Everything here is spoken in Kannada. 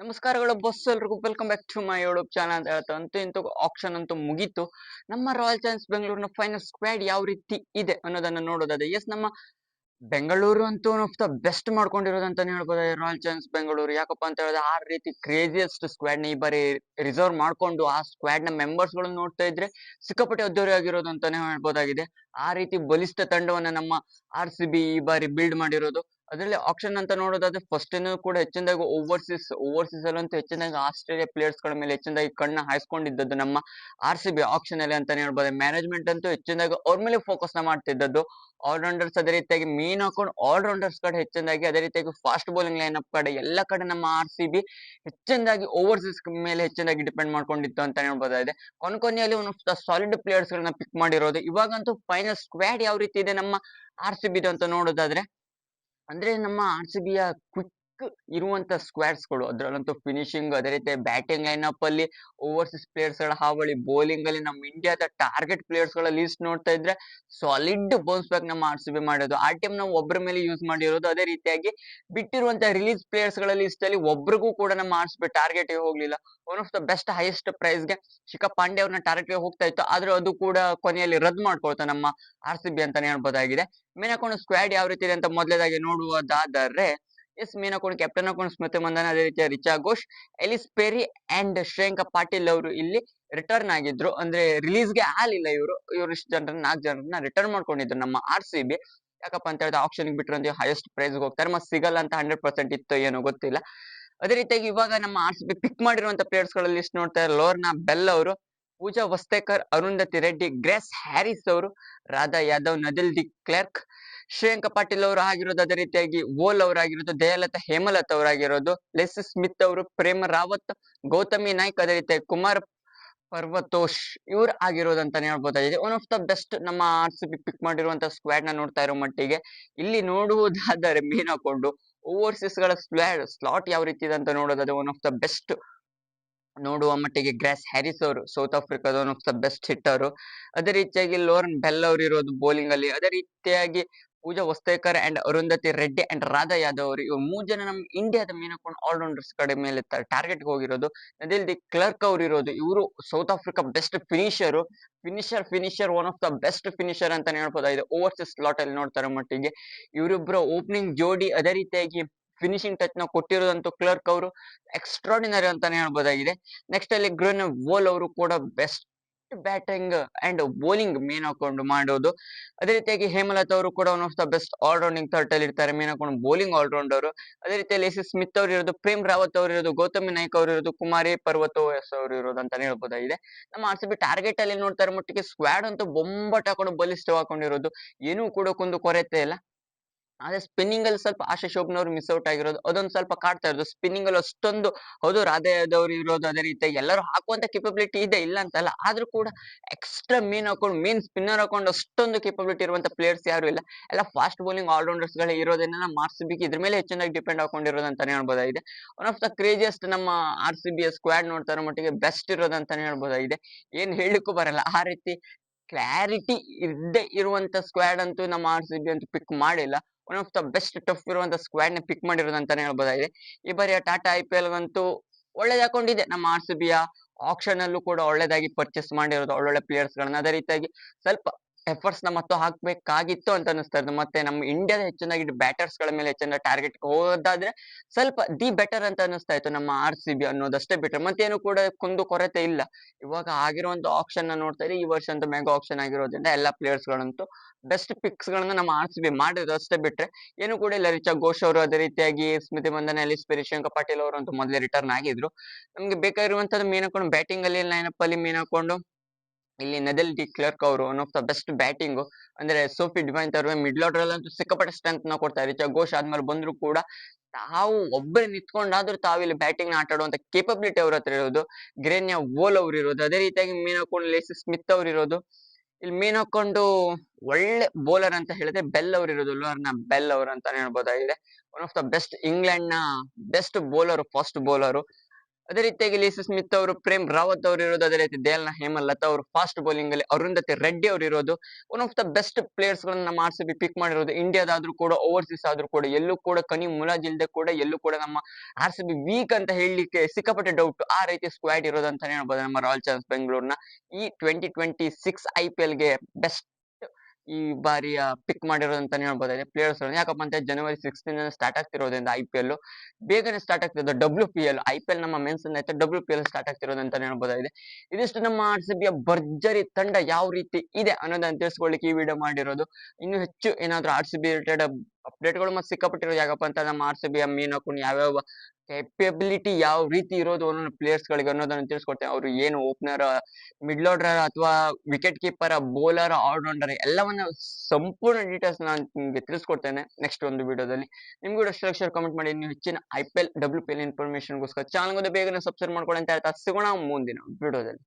ನಮಸ್ಕಾರಗಳು ಬಸ್ ಎಲ್ರಿಗೂ. Welcome back to my YouTube channel ಅಂತ ಹೇಳ್ತಾ ಅಂತೂ ಇಂತೂ ಆಪ್ಷನ್ ಅಂತೂ ಮುಗೀತು. ನಮ್ಮ ರಾಯಲ್ ಚಾನ್ಸ್ ಬೆಂಗಳೂರಿನ ಫೈನಲ್ ಸ್ಕ್ವಾಡ್ ಯಾವ ರೀತಿ ಇದೆ ಅನ್ನೋದನ್ನ ನೋಡೋದಾದ್ರೆ ಎಸ್ ನಮ್ಮ ಬೆಂಗಳೂರು ಅಂತೂ ಒನ್ ಆಫ್ ದ ಬೆಸ್ಟ್ ಮಾಡ್ಕೊಂಡಿರೋದು ಅಂತಾನೆ ಹೇಳ್ಬೋದು ರಾಯಲ್ ಚಾನ್ಸ್ ಬೆಂಗಳೂರು ಯಾಕಪ್ಪ ಅಂತ ಹೇಳಿದ್ರೆ, ಆ ರೀತಿ ಕ್ರೇಜಿಯಸ್ಟ್ ಸ್ಕ್ವಾಡ್ನ ಈ ಬಾರಿ ರಿಸರ್ವ್ ಮಾಡ್ಕೊಂಡು ಆ ಸ್ಕ್ವಾಡ್ನ ಮೆಂಬರ್ಸ್ ಗಳನ್ನ ನೋಡ್ತಾ ಇದ್ರೆ ಸಿಕ್ಕಾಪಟ್ಟೆ ಅದ್ದೂರಿ ಆಗಿರೋದು ಅಂತಾನೆ ಹೇಳ್ಬೋದಾಗಿದೆ. ಆ ರೀತಿ ಬಲಿಷ್ಠ ತಂಡವನ್ನ ನಮ್ಮ ಆರ್ ಸಿ ಬಿ ಈ ಬಾರಿ ಬಿಲ್ಡ್ ಮಾಡಿರೋದು. ಅದರಲ್ಲಿ ಆಪ್ಷನ್ ಅಂತ ನೋಡೋದಾದ್ರೆ ಫಸ್ಟ್ ಕೂಡ ಹೆಚ್ಚಿನದಾಗಿ ಓವರ್ಸೀಸ್ ಓವರ್ಸೀಸ್ ಅಲ್ಲಂತೂ ಹೆಚ್ಚಿನದಾಗಿ ಆಸ್ಟ್ರೇಲಿಯಾ ಪ್ಲೇಯರ್ಸ್ಗಳ ಮೇಲೆ ಹೆಚ್ಚಿನದಾಗಿ ಕಣ್ಣ ಹಾಯಿಸ್ಕೊಂಡಿದ್ದದ್ದು ನಮ್ಮ ಆರ್ ಸಿ ಬಿ ಆಪ್ಷನ್ ಅಲ್ಲಿ ಅಂತಾನೆ ಹೇಳ್ಬೋದು. ಮ್ಯಾನೇಜ್ಮೆಂಟ್ ಅಂತೂ ಹೆಚ್ಚಿನದಾಗಿ ಅವ್ರ ಮೇಲೆ ಫೋಕಸ್ನ ಮಾಡ್ತಿದ್ದದ್ದು. ಆಲ್ರೌಂಡರ್ಸ್ ಅದೇ ರೀತಿಯಾಗಿ ಮೇನ್ ಹಾಕೊಂಡು ಆಲ್ರೌಂಡರ್ಸ್ ಕಡೆ ಹೆಚ್ಚಿನದಾಗಿ ಅದೇ ರೀತಿಯಾಗಿ ಫಾಸ್ಟ್ ಬೌಲಿಂಗ್ ಲೈನ್ ಅಪ್ ಕಡೆ ಎಲ್ಲ ಕಡೆ ನಮ್ಮ ಆರ್ ಸಿ ಬಿ ಹೆಚ್ಚಿನದಾಗಿ ಓವರ್ಸೀಸ್ ಮೇಲೆ ಹೆಚ್ಚಿನದಾಗಿ ಡಿಪೆಂಡ್ ಮಾಡ್ಕೊಂಡಿತ್ತು ಅಂತ ಹೇಳ್ಬೋದಾಗಿದೆ. ಕೊನೆಯಲ್ಲಿ ಒಂದು ಸಾಲಿಡ್ ಪ್ಲೇಯರ್ಸ್ ಗಳನ್ನ ಪಿಕ್ ಮಾಡಿರೋದು. ಇವಾಗಂತೂ ಫೈನಲ್ ಸ್ಕ್ವಾಡ್ ಯಾವ ರೀತಿ ಇದೆ ನಮ್ಮ ಆರ್ ಸಿ ಬಿದು ಅಂತ ನೋಡೋದಾದ್ರೆ ಅಂದ್ರೆ ನಮ್ಮ ಆರ್ ಸಿ ಬಿಯ ಕ್ವಿಕ್ ಇರುವಂತ ಸ್ಕ್ವಾಡ್ಸ್ಗಳು. ಅದ್ರಲ್ಲಂತೂ ಫಿನಿಶಿಂಗ್ ಅದೇ ರೀತಿ ಬ್ಯಾಟಿಂಗ್ ಲೈನ್ ಅಪ್ ಅಲ್ಲಿ ಓವರ್ಸೀಸ್ ಪ್ಲೇಯರ್ಸ್ಗಳ ಹಾವಳಿ ಬೌಲಿಂಗ್ ಅಲ್ಲಿ ನಮ್ಮ ಇಂಡಿಯಾದ ಟಾರ್ಗೆಟ್ ಪ್ಲೇಯರ್ಸ್ಗಳ ಲಿಸ್ಟ್ ನೋಡ್ತಾ ಇದ್ರೆ ಸಾಲಿಡ್ ಬೌನ್ಸ್ ಬ್ಯಾಕ್ ನಮ್ಮ ಆರ್ ಸಿ ಬಿ ಮಾಡೋದು. ಆ ಟೈಮ್ ನಾವು ಒಬ್ಬರ ಮೇಲೆ ಯೂಸ್ ಮಾಡಿರೋದು ಅದೇ ರೀತಿಯಾಗಿ ಬಿಟ್ಟಿರುವಂತ ರಿಲೀಸ್ ಪ್ಲೇಯರ್ಸ್ಗಳ ಲಿಸ್ಟ್ ಅಲ್ಲಿ ಒಬ್ರಿಗೂ ಕೂಡ ನಮ್ಮ ಆರ್ ಸಿ ಬಿ ಟಾರ್ಗೆಟ್ ಹೋಗ್ಲಿಲ್ಲ. One of the best highest ಪ್ರೈಸ್ಗೆ Shikha Pandey ಅವ್ರನ್ನ ಟಾರ್ಗೆಟ್ಗೆ ಹೋಗ್ತಾ ಇತ್ತು. ಆದ್ರೆ ಅದು ಕೂಡ ಕೊನೆಯಲ್ಲಿ ರದ್ದು ಮಾಡ್ಕೊಳ್ತಾ ನಮ್ಮ ಆರ್ ಸಿ ಬಿ ಅಂತಾನೆ ಹೇಳ್ಬೋದಾಗಿದೆ. ಮೇನ್ ಹಾಕೊಂಡು ಸ್ಕ್ವಾಡ್ ಯಾವ ರೀತಿ ಇದೆ ಅಂತ ಮೊದಲೇದಾಗಿ ನೋಡುವುದಾದರೆ ಎಸ್ ಮೇನ್ ಹಾಕೊಂಡು ಕ್ಯಾಪ್ಟನ್ ಅಕೌಂಟ್ ಸ್ಮೃತಿ ಮಂದನ ಅದೇ ರೀತಿಯ Richa Ghosh, Ellyse Perry and Shreyanka Patil ಅವರು ಇಲ್ಲಿ ರಿಟರ್ನ್ ಆಗಿದ್ರು. ಅಂದ್ರೆ ರಿಲೀಸ್ಗೆ ಆಲಿಲ್ಲ ಇವರು. ಇವರು ಇಷ್ಟು ಜನರನ್ನ, ನಾಲ್ಕು ಜನರನ್ನ ರಿಟರ್ನ್ ಮಾಡ್ಕೊಂಡಿದ್ರು ನಮ್ಮ ಆರ್ ಸಿ ಬಿ ಯಾಕಪ್ಪ ಅಂತ ಹೇಳಿದ್ರೆ ಆಪ್ಷನ್ ಬಿಟ್ಟರೆ ಹೈಯೆಸ್ಟ್ ಪ್ರೈಸ್ ಹೋಗ್ತಾರೆ. ಮತ್ತೆ ಸಿಗಲ್ಲ ಅಂತ ಹಂಡ್ರೆಡ್ ಪರ್ಸೆಂಟ್ ಇತ್ತು ಏನೋ ಗೊತ್ತಿಲ್ಲ. ಅದೇ ರೀತಿಯಾಗಿ ಇವಾಗ ನಮ್ಮ ಆರ್ ಸಿ ಬಿ ಪಿಕ್ ಮಾಡಿರುವಂತ ಪ್ಲೇಯರ್ಸ್ಗಳ ಲಿಸ್ಟ್ ನೋಡ್ತಾ ಇದ್ದಾರೆ. ಲೋರ್ನಾ ಬೆಲ್ ಅವರು, ಪೂಜಾ ವಸ್ತೇಕರ್, ಅರುಂಧತಿ ರೆಡ್ಡಿ, ಗ್ರೇಸ್ ಹ್ಯಾರಿಸ್ ಅವರು, Radha Yadav, Nadine de Klerk Shreyanka Patil ಅವರು ಆಗಿರೋದು ಅದೇ ರೀತಿಯಾಗಿ ಓಲ್ ಅವರಾಗಿರೋದು ದಯಾಲತಾ ಹೇಮಲತ್ ಅವರಾಗಿರೋದು ಲೆಸ್ ಸ್ಮಿತ್ ಅವರು, ಪ್ರೇಮ ರಾವತ್, ಗೌತಮಿ ನಾಯ್ಕ್ ಅದೇ ರೀತಿಯಾಗಿ ಕುಮಾರ್ ಪರ್ವತೋಷ್ ಇವ್ರು ಆಗಿರೋದು ಅಂತಾನೆ ಹೇಳ್ಬೋದಾಗಿದೆ. ಒನ್ ಆಫ್ ದ ಬೆಸ್ಟ್ ನಮ್ಮ ಆರ್ ಸಿ ಬಿ ಪಿಕ್ ಮಾಡಿರುವಂತ ಸ್ಕ್ವಾಡ್ನ ನೋಡ್ತಾ ಇರೋ ಮಟ್ಟಿಗೆ. ಇಲ್ಲಿ ನೋಡುವುದಾದರೆ ಮೇನ್ ಹಾಕೊಂಡು ಓವರ್ಸೀಸ್ಗಳ ಸ್ಲಾಡ್ ಸ್ಲಾಟ್ ಯಾವ ರೀತಿ ಇದೆ ಅಂತ ನೋಡೋದಾದ್ರೆ ಒನ್ ಆಫ್ ದ ಬೆಸ್ಟ್ ನೋಡುವ ಮಟ್ಟಿಗೆ. ಗ್ರಾಸ್ ಹ್ಯಾರಿಸ್ ಅವರು, ಸೌತ್ ಆಫ್ರಿಕಾದ ಒನ್ ಆಫ್ ದ ಬೆಸ್ಟ್ ಹಿಟ್ಟರು ಅದೇ ರೀತಿಯಾಗಿ ಲೋರನ್ ಬೆಲ್ ಅವರು ಇರೋದು ಬೌಲಿಂಗ್ ಅಲ್ಲಿ. ಅದೇ ರೀತಿಯಾಗಿ ಪೂಜಾ ವಸ್ತೇಕರ್ ಅಂಡ್ ಅರುಂಧತಿ ರೆಡ್ಡಿ ಅಂಡ್ ರಾಧಾ ಯಾದವ್ ಅವರು, ಇವ್ರು ಮೂರ್ ಜನ ನಮ್ಮ ಇಂಡಿಯಾದ ಮೇನ್ ಹಾಕೊಂಡು ಆಲ್ರೌಂಡರ್ಸ್ ಕಡೆ ಮೇಲೆ ಟಾರ್ಗೆಟ್ ಹೋಗಿರೋದು. ಅದೇ ದಿ ಕ್ಲರ್ಕ್ ಅವ್ರು ಇರೋದು. ಇವರು South Africa best finisher finisher finisher one of the best finisher ಅಂತಾನೆ ಹೇಳ್ಬೋದಾಗಿದೆ ಓವರ್ಸೀಸ್ ಸ್ಲಾಟ್ ಅಲ್ಲಿ ನೋಡ್ತಾರೆ ಮಟ್ಟಿಗೆ. ಇವರಿಬ್ಬರ ಓಪನಿಂಗ್ ಜೋಡಿ ಅದೇ ರೀತಿಯಾಗಿ ಫಿನಿಶಿಂಗ್ ಟಚ್ನ ಕೊಟ್ಟಿರೋದಂತೂ ಕ್ಲರ್ಕ್ ಅವರು. ಎಕ್ಸ್ಟ್ರಾಡಿನರಿ ಅಂತಾನೆ ಹೇಳ್ಬೋದಾಗಿದೆ. ನೆಕ್ಸ್ಟ್ ಅಲ್ಲಿ ಗ್ರೋನ್ ವೋಲ್ ಅವರು ಕೂಡ best batting and bowling main ಹಾಕೊಂಡು ಮಾಡೋದು. ಅದೇ ರೀತಿಯಾಗಿ ಹೇಮಲತ್ ಅವರು ಕೂಡ one of the best all rounding third ಅಲ್ಲಿ ಇರ್ತಾರೆ. ಮೇನ್ ಹಾಕೊಂಡು ಬೌಲಿಂಗ್ ಆಲ್ರೌಂಡರ್ ಅದೇ ರೀತಿಯಲ್ಲಿ ಎಸ್ ಸ್ಮಿತ್ ಅವರು ಇರೋದು, ಪ್ರೇಮ್ ರಾವತ್ ಅವರು ಇರೋದು, ಗೌತಮಿ ನಾಯ್ಕ ಅವರು ಇರೋದು, ಕುಮಾರಿ ಪರ್ವತ ಎಸ್ ಅವರು ಇರೋದು ಅಂತಾನೆ ಹೇಳ್ಬೋದಾಗಿದೆ. ನಮ್ಮ ಆರ್ ಸಿ ಬಿ ಟಾರ್ಗೆಟ್ ಅಲ್ಲಿ ನೋಡ್ತಾರೆ ಮಟ್ಟಿಗೆ ಸ್ಕ್ವಾಡ್ ಅಂತೂ ಬೊಂಬಟ್ ಹಾಕೊಂಡು ಬಲಿಷ್ಠ ಹಾಕೊಂಡಿರೋದು. ಏನೂ ಕೂಡ ಕುಂದು ಕೊರತೆ ಇಲ್ಲ. ಆದ್ರೆ ಸ್ಪಿನ್ನಿಂಗ್ ಅಲ್ಲಿ ಸ್ವಲ್ಪ ಆಶಾ ಶೋಭನವ್ರು ಮಿಸ್ ಔಟ್ ಆಗಿರೋದು, ಅದೊಂದು ಸ್ವಲ್ಪ ಕಾಡ್ತಾ ಇರೋದು. ಸ್ಪಿನ್ನಿಂಗ್ ಅಲ್ಲಿ ಅಷ್ಟೊಂದು, ಹೌದು ರಾಧೆಯದವ್ರು ಇರೋದು ಅದೇ ರೀತಿ, ಎಲ್ಲರೂ ಹಾಕುವಂತ ಕೆಪಬಿಲಿಟಿ ಇದೆ ಇಲ್ಲ ಅಂತಲ್ಲ. ಆದ್ರೂ ಕೂಡ ಎಕ್ಸ್ಟ್ರಾ ಮೇನ್ ಹಾಕೊಂಡು ಮೇನ್ ಸ್ಪಿನ್ನರ್ ಹಾಕೊಂಡು ಅಷ್ಟೊಂದು ಕೆಪಬಿಲಿಟಿ ಇರುವಂತ ಪ್ಲೇಯರ್ಸ್ ಯಾರು ಇಲ್ಲ. ಎಲ್ಲ ಫಾಸ್ಟ್ ಬೌಲಿಂಗ್ ಆಲ್ರೌಂಡರ್ಸ್ಗಳು ಇರೋದನ್ನ ಆರ್ ಸಿ ಇದ್ರ ಮೇಲೆ ಹೆಚ್ಚಿನಾಗಿ ಡಿಪೆಂಡ್ ಹಾಕೊಂಡಿರೋದು ಅಂತಾನೆ ಹೇಳ್ಬೋದಾಗಿದೆ. ಒನ್ ಆಫ್ ದ ಕ್ರೇಜಿಯಸ್ಟ್ ನಮ್ಮ ಆರ್ ಸಿ ಬಿ ಸ್ಕ್ವಾಡ್ ನೋಡ್ತಾ ಮಟ್ಟಿಗೆ ಬೆಸ್ಟ್ ಇರೋದು ಅಂತಾನೆ ಹೇಳ್ಬೋದಾಗಿದೆ. ಏನ್ ಹೇಳಿಕ್ಕೂ ಬರಲ್ಲ. ಆ ರೀತಿ ಕ್ಲಾರಿಟಿ ಇದ್ದೇ ಇರುವಂತ ಸ್ಕ್ವಾಡ್ ಅಂತೂ ನಮ್ಮ ಆರ್ ಸಿ ಬಿ ಅಂತೂ ಪಿಕ್ ಮಾಡಿಲ್ಲ. One of the best tough ಇರುವಂತ ಸ್ಕ್ವಾಡ್ನ ಪಿಕ್ ಮಾಡಿರೋದು ಅಂತಾನೆ ಹೇಳ್ಬೋದಾಗಿದೆ ಈ ಬಾರಿಯ ಟಾಟಾ ಐ ಪಿ ಎಲ್ ಗಂತೂ ಒಳ್ಳೇದ್ ಹಾಕೊಂಡಿದೆ ನಮ್ಮ ಆರ್ ಸಿ ಬಿಯ ಆಕ್ಷನ್ ಅಲ್ಲೂ ಕೂಡ ಒಳ್ಳೇದಾಗಿ ಪರ್ಚೇಸ್ ಮಾಡಿರೋದು, ಒಳ್ಳೊಳ್ಳೆ ಪ್ಲೇಯರ್ಸ್ ಗಳನ್ನ. ಅದೇ ರೀತಿಯಾಗಿ ಸ್ವಲ್ಪ ಎಫರ್ಟ್ಸ್ನ ಮತ್ತು ಹಾಕ್ಬೇಕಾಗಿತ್ತು ಅಂತ ಅನಿಸ್ತಾ ಇರೋದು ಮತ್ತೆ ನಮ್ಮ ಇಂಡಿಯಾದ ಹೆಚ್ಚಿನಾಗಿ ಬ್ಯಾಟರ್ಸ್ಗಳ ಮೇಲೆ ಹೆಚ್ಚಿನ ಟಾರ್ಗೆಟ್ ಹೋದಾದ್ರೆ ಸ್ವಲ್ಪ ದಿ ಬೆಟರ್ ಅಂತ ಅನಿಸ್ತಾ ಇತ್ತು ನಮ್ಮ ಆರ್ ಸಿ ಬಿ ಅನ್ನೋದಷ್ಟೇ ಬಿಟ್ರೆ. ಮತ್ತೇನು ಕೂಡ ಕುಂದು ಕೊರತೆ ಇಲ್ಲ. ಇವಾಗ ಆಗಿರುವಂತ ಆಪ್ಷನ್ನ ನೋಡ್ತಾ ಇದ್ರೆ ಈ ವರ್ಷ ಅಂತ ಮೆಗಾ ಆಪ್ಷನ್ ಆಗಿರೋದ್ರಿಂದ ಎಲ್ಲಾ ಪ್ಲೇಯರ್ಸ್ ಗಳಂತೂ ಬೆಸ್ಟ್ ಪಿಕ್ಸ್ ಗಳನ್ನ ನಮ್ಮ ಆರ್ ಸಿ ಬಿ ಮಾಡಿರೋದು ಅಷ್ಟೇ ಬಿಟ್ರೆ ಏನು ಕೂಡ ಇಲ್ಲ. ರಿಚಾ ಘೋಷ್ ಅವರು ಅದೇ ರೀತಿಯಾಗಿ ಸ್ಮೃತಿ ಮಂದನ ಎಲಿಸ್ ಶ್ರೇಯಾಂಕ ಪಾಟೀಲ್ ಅವರು ಅಂತೂ ಮೊದಲೇ ರಿಟರ್ನ್ ಆಗಿದ್ರು. ನಮ್ಗೆ ಬೇಕಾಗಿರುವಂತದ್ದು ಮೇನ್ ಹಾಕೊಂಡು ಬ್ಯಾಟಿಂಗ್ ಅಲ್ಲಿ ಲೈನಪ್ ಅಲ್ಲಿ ಮೇನ್ ಹಾಕೊಂಡು ಇಲ್ಲಿ ನದಲ್ ಡಿ ಕ್ಲರ್ಕ್ ಅವರು one of the best batting ಅಂದ್ರೆ ಸೋಫಿ ಡಿವೈನ್ ತರುವ ಮಿಡ್ಲ್ ಆರ್ಡರ್ ಅಲ್ಲಂತೂ ಸಿಕ್ಕಾಪಟ್ಟೆ ಸ್ಟ್ರೆಂತ್ನ ಕೊಡ್ತಾರೆ. ರಿಚಾ ಘೋಷ್ ಆದ್ಮೇಲೆ ಬಂದ್ರು ಕೂಡ ತಾವು ಒಬ್ಬರೇ ನಿಂತ್ಕೊಂಡಾದ್ರೂ ತಾವು ಇಲ್ಲಿ ಬ್ಯಾಟಿಂಗ್ನ ಆಟ ಆಡುವಂತ ಕೇಪಬಿಲಿಟಿ ಅವ್ರ ಹತ್ರ ಇರೋದು. ಗ್ರೇನ್ಯ ವೋಲ್ ಅವ್ರು ಇರೋದು. ಅದೇ ರೀತಿಯಾಗಿ ಮೀನ್ ಹಾಕೊಂಡು ಲೇಸಿ ಸ್ಮಿತ್ ಅವ್ರು ಇರೋದು. ಇಲ್ಲಿ ಮೀನ್ ಹಾಕೊಂಡು ಒಳ್ಳೆ ಬೌಲರ್ ಅಂತ ಹೇಳಿದ್ರೆ ಬೆಲ್ ಅವ್ರು ಇರೋದು. ಲೋರ್ನ ಬೆಲ್ ಅವ್ರು ಅಂತಾನೆ ಹೇಳ್ಬೋದಾಗಿದೆ. ಒನ್ ಆಫ್ ದ ಬೆಸ್ಟ್ ಇಂಗ್ಲೆಂಡ್ನ ಬೆಸ್ಟ್ ಬೌಲರ್ ಫಾಸ್ಟ್ ಬೌಲರ್ ಅದೇ ರೀತಿಯಾಗಿ ಲೇಸಿ ಸ್ಮಿತ್ ಅವರು, ಪ್ರೇಮ್ ರಾವತ್ ಅವರು ಇರೋದು, ಅದೇ ರೀತಿ ದೇಲ್ನ ಹೇಮಲತಾ ಅವರು ಫಾಸ್ಟ್ ಬೌಲಿಂಗ್ ಅಲ್ಲಿ ಅರುಂಧತಿ ರೆಡ್ಡಿ ಅವರು ಇರೋದು one of the best players ಗಳನ್ನ ನಮ್ಮ ಆರ್ ಸಿ ಬಿ ಪಿಕ್ ಮಾಡಿರೋದು, ಇಂಡಿಯಾದಾದ್ರೂ ಕೂಡ ಓವರ್ಸೀಸ್ ಆದ್ರೂ ಕೂಡ, ಎಲ್ಲೂ ಕೂಡ ಕನಿ ಮುಲಾಜಿಲ್ದೆ ಕೂಡ, ಎಲ್ಲೂ ಕೂಡ ನಮ್ಮ ಆರ್ ಸಿ ಬಿ ವೀಕ್ ಅಂತ ಹೇಳಲಿಕ್ಕೆ ಸಿಕ್ಕಾಪಟ್ಟೆ ಡೌಟ್ ಆ ರೀತಿ ಸ್ಕ್ವಾಡ್ ಇರೋದು ಅಂತಾನೆ ಹೇಳ್ಬೋದು ನಮ್ಮ ರಾಯಲ್ ಚಾಲೆಂಜ್ ಬೆಂಗಳೂರಿನ. ಈ twenty twenty six I P ಎಲ್ಗೆ best ಈ ಬಾರಿಯ ಪಿಕ್ ಮಾಡಿರೋದು ಅಂತಾನೆ ಹೇಳ್ಬೋದಾಗಿದೆ ಪ್ಲೇಯರ್ಸ್ ಯಾಕಪ್ಪ ಅಂತ ಜನವರಿ ಸಿಕ್ಸ್ಟೀನ್ ಸ್ಟಾರ್ಟ್ ಆಗ್ತಿರೋದ್ರಿಂದ ಐ ಪಿ ಎಲ್ ಬೇಗನೆ ಸ್ಟಾರ್ಟ್ ಆಗ್ತಿರೋದು W P L I P L ನಮ್ಮ ಮೆನ್ಸ್ ಆಯ್ತು ಡಬ್ಲ್ಯೂ ಪಿ ಎಲ್ ಸ್ಟಾರ್ಟ್ ಆಗ್ತಿರೋದು ಅಂತಾನೆ ಹೇಳ್ಬೋದಾಗಿದೆ ಇದಿಷ್ಟು ನಮ್ಮ ಆರ್ ಸಿ ಬಿಯ ಭರ್ಜರಿ ತಂಡ ಯಾವ ರೀತಿ ಇದೆ ಅನ್ನೋದನ್ನ ತಿಳಿಸ್ಕೊಳ್ಳಿಕ್ಕೆ ಈ ವಿಡಿಯೋ ಮಾಡಿರೋದು. ಇನ್ನು ಹೆಚ್ಚು ಏನಾದ್ರು ಆರ್ ಸಿ ಬಿ ರಿಲೇಟೆಡ್ ಅಪ್ಡೇಟ್ಗಳು ಮತ್ತೆ ಸಿಕ್ಕಾಪಟ್ಟಿರೋದು ಯಾಕಪ್ಪ ಅಂತ ನಮ್ಮ ಆರ್ ಸಿ ಬಿ ಹಾಕೊಂಡು ಯಾವ್ಯಾವ ಕೆಪಬಿಲಿಟಿ ಯಾವ ರೀತಿ ಇರೋದು ಒಂದೊಂದು ಪ್ಲೇಯರ್ಸ್ ಗಳಿಗೆ ಅನ್ನೋದನ್ನ ತಿಳಿಸ್ಕೊಡ್ತೇನೆ. ಅವರು ಏನು ಓಪನರ್ ಮಿಡ್ಲ್ ಆರ್ಡರ್ ಅಥವಾ wicket keeper bowler all rounder ಎಲ್ಲವನ್ನ ಸಂಪೂರ್ಣ ಡೀಟೇಲ್ಸ್ ನಾನು ನಿಮಗೆ ತಿಳಿಸ್ಕೊಡ್ತೇನೆ ನೆಕ್ಸ್ಟ್ ಒಂದು ವಿಡಿಯೋದಲ್ಲಿ. ನಿಮ್ಗೂ ಕೂಡ ಸ್ಟ್ರಕ್ಚರ್ ಕಮೆಂಟ್ ಮಾಡಿ. ನೀವು ಹೆಚ್ಚಿನ I P L W P L ಇನ್ಫಾರ್ಮೇಶನ್ಗೋಸ್ಕರ channel ಬೇಗನೆ ಸಬ್ಸ್ಕ್ರೈಬ್ ಮಾಡ್ಕೊಳ್ಳಿ ಅಂತ ಹೇಳ್ತಾ ಸಿಗೋಣ ಮುಂದಿನ ವಿಡಿಯೋದಲ್ಲಿ.